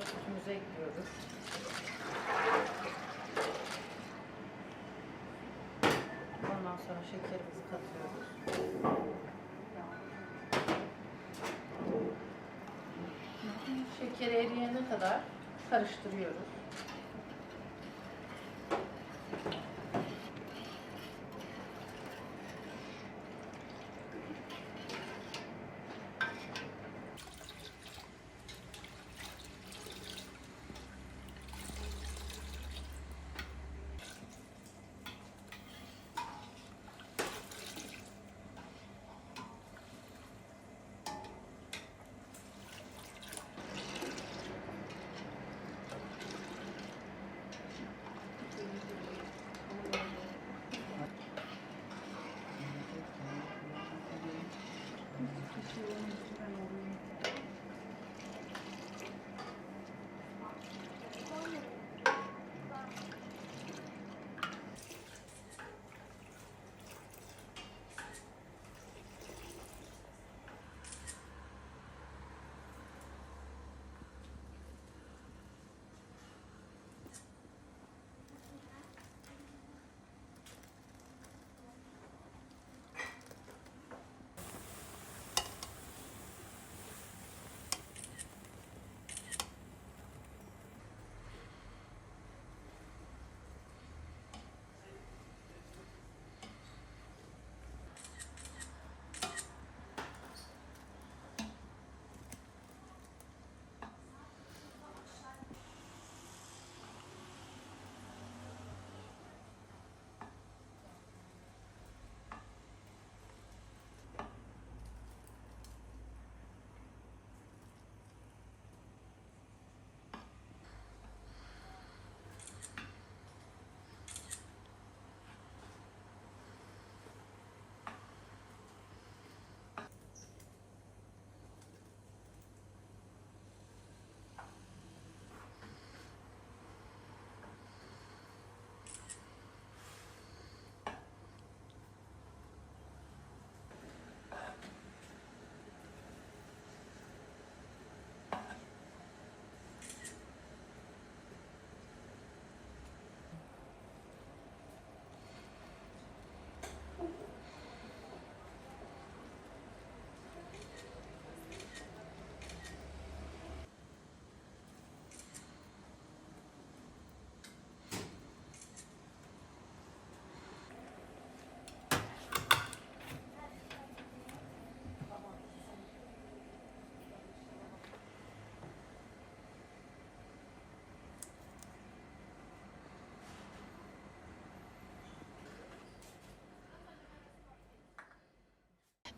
önce sütümüzü ekliyoruz. Ondan sonra şekerimizi katıyoruz. Şekeri eriyene kadar karıştırıyoruz. Thank you.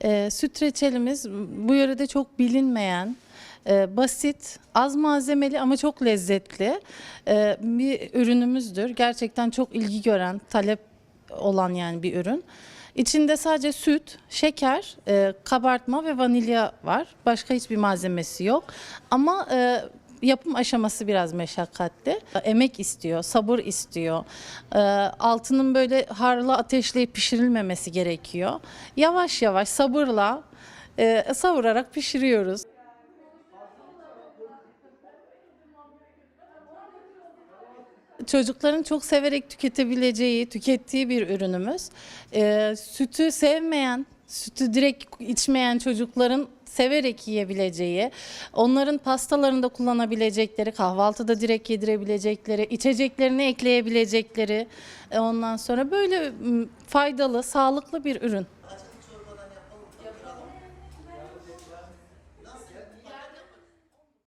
E, süt reçelimiz bu yörede çok bilinmeyen, e, basit, az malzemeli ama çok lezzetli e, bir ürünümüzdür. Gerçekten çok ilgi gören, talep olan yani bir ürün. İçinde sadece süt, şeker, e, kabartma ve vanilya var. Başka hiçbir malzemesi yok. Ama e, yapım aşaması biraz meşakkatli. Emek istiyor, sabır istiyor. E, altının böyle harlı ateşleyip pişirilmemesi gerekiyor. Yavaş yavaş sabırla e, savurarak pişiriyoruz. Çocukların çok severek tüketebileceği, tükettiği bir ürünümüz. Ee, sütü sevmeyen, sütü direkt içmeyen çocukların severek yiyebileceği, onların pastalarında kullanabilecekleri, kahvaltıda direkt yedirebilecekleri, içeceklerine ekleyebilecekleri, e, ondan sonra böyle faydalı, sağlıklı bir ürün.